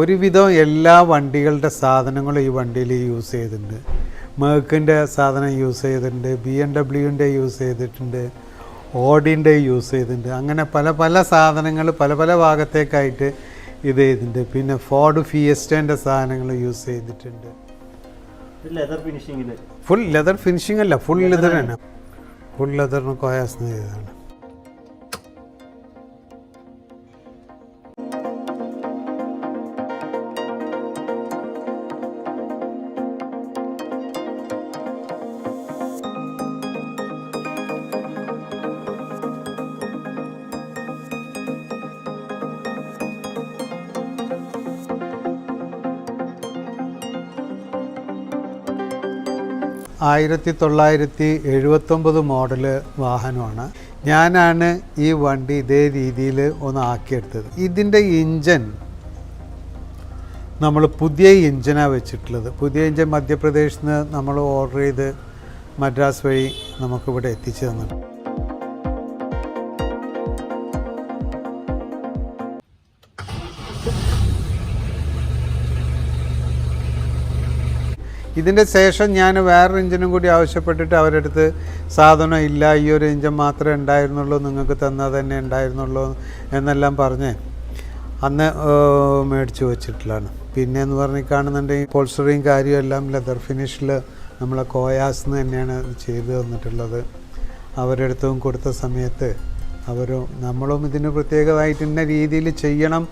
ഒരുവിധം എല്ലാ വണ്ടികളുടെ സാധനങ്ങളും ഈ വണ്ടിയിൽ യൂസ് ചെയ്തിട്ടുണ്ട്. മേക്കിന്റെ സാധനം യൂസ് ചെയ്തിട്ടുണ്ട് ബി എം ഡബ്ല്യുവിന്റെ യൂസ് ചെയ്തിട്ടുണ്ട് ഓഡിന്റെ യൂസ് ചെയ്തിട്ടുണ്ട്. അങ്ങനെ പല പല സാധനങ്ങൾ പല പല ഭാഗത്തേക്കായിട്ട് ഇത് ചെയ്തിട്ടുണ്ട്. പിന്നെ ഫോർഡ് ഫിയസ്റ്റേന്റെ സാധനങ്ങൾ യൂസ് ചെയ്തിട്ടുണ്ട്. ഫുൾ ലെതർ ഫിനിഷിംഗ് അല്ല ഫുൾ ലെതർ തന്നെ. ഫുൾ ലെതറിന് കോയാസ് ചെയ്തതാണ്. ആയിരത്തി തൊള്ളായിരത്തി എഴുപത്തൊമ്പത് മോഡൽ വാഹനമാണ്. ഞാനാണ് ഈ വണ്ടി ഇതേ രീതിയിൽ ഒന്ന് ആക്കിയെടുത്തത്. ഇതിന്റെ ഇഞ്ചൻ നമ്മൾ പുതിയ ഇഞ്ചിനാണ് വെച്ചിട്ടുള്ളത്. പുതിയ ഇഞ്ചൻ മധ്യപ്രദേശിൽ നിന്ന് നമ്മൾ ഓർഡർ ചെയ്ത് മദ്രാസ് വഴി നമുക്കിവിടെ എത്തിച്ചു തന്നിട്ടുണ്ട്. ഇതിന്റെ ശേഷം ഞാൻ വേറൊരു എഞ്ചിനും കൂടി ആവശ്യപ്പെട്ടിട്ട് അവരെടുത്ത് സാധനം ഇല്ല ഈ ഒരു എഞ്ചിൻ മാത്രമേ ഉണ്ടായിരുന്നുള്ളൂ നിങ്ങൾക്ക് തന്നാൽ തന്നെ ഉണ്ടായിരുന്നുള്ളൂ എന്നെല്ലാം പറഞ്ഞ് അന്ന് മേടിച്ച് വെച്ചിട്ടുള്ളതാണ്. പിന്നെ എന്ന് പറഞ്ഞ് കാണുന്നുണ്ടെങ്കിൽ പോൾസറിയും കാര്യവും എല്ലാം ലെതർ ഫിനിഷിൽ നമ്മളെ കോയാസ് തന്നെയാണ് ചെയ്തു തന്നിട്ടുള്ളത്. അവരെടുത്തും കൊടുത്ത സമയത്ത് അവരും നമ്മളും ഇതിന് പ്രത്യേകമായിട്ട് ഇന്ന രീതിയിൽ ചെയ്യണം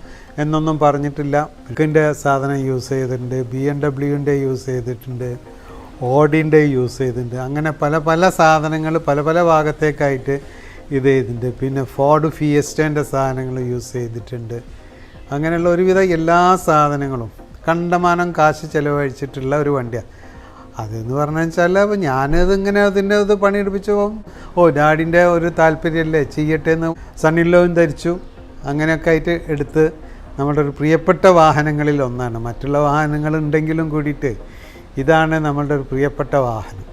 എന്നൊന്നും പറഞ്ഞിട്ടില്ല. ബുക്കിന്റെ സാധനം യൂസ് ചെയ്തിട്ടുണ്ട് ബി എം ഡബ്ല്യുവിന്റെ യൂസ് ചെയ്തിട്ടുണ്ട് ഓഡിന്റെ യൂസ് ചെയ്തിട്ടുണ്ട്. അങ്ങനെ പല പല സാധനങ്ങൾ പല പല ഭാഗത്തേക്കായിട്ട് ഇത് ചെയ്തിട്ടുണ്ട്. പിന്നെ ഫോർഡ് ഫിയസ്റ്റേന്റെ സാധനങ്ങൾ യൂസ് ചെയ്തിട്ടുണ്ട്. അങ്ങനെയുള്ള ഒരുവിധ എല്ലാ സാധനങ്ങളും കണ്ടമാനം കാശ് ചിലവഴിച്ചിട്ടുള്ള ഒരു വണ്ടിയാണ് അതെന്ന് പറഞ്ഞു വെച്ചാൽ അപ്പോൾ ഞാനത് ഇങ്ങനെ അതിന്റെ ഇത് പോകും ഓ ഡാഡിന്റെ ഒരു താല്പര്യമല്ലേ ചെയ്യട്ടെ എന്ന് സണ്ണിലോയും ധരിച്ചു. അങ്ങനെയൊക്കെ ആയിട്ട് എടുത്ത് നമ്മുടെ ഒരു പ്രിയപ്പെട്ട വാഹനങ്ങളിൽ ഒന്നാണ്. മറ്റുള്ള വാഹനങ്ങൾ ഉണ്ടെങ്കിലും കൂടിയിട്ട് ഇതാണ് നമ്മളുടെ ഒരു പ്രിയപ്പെട്ട വാഹനം.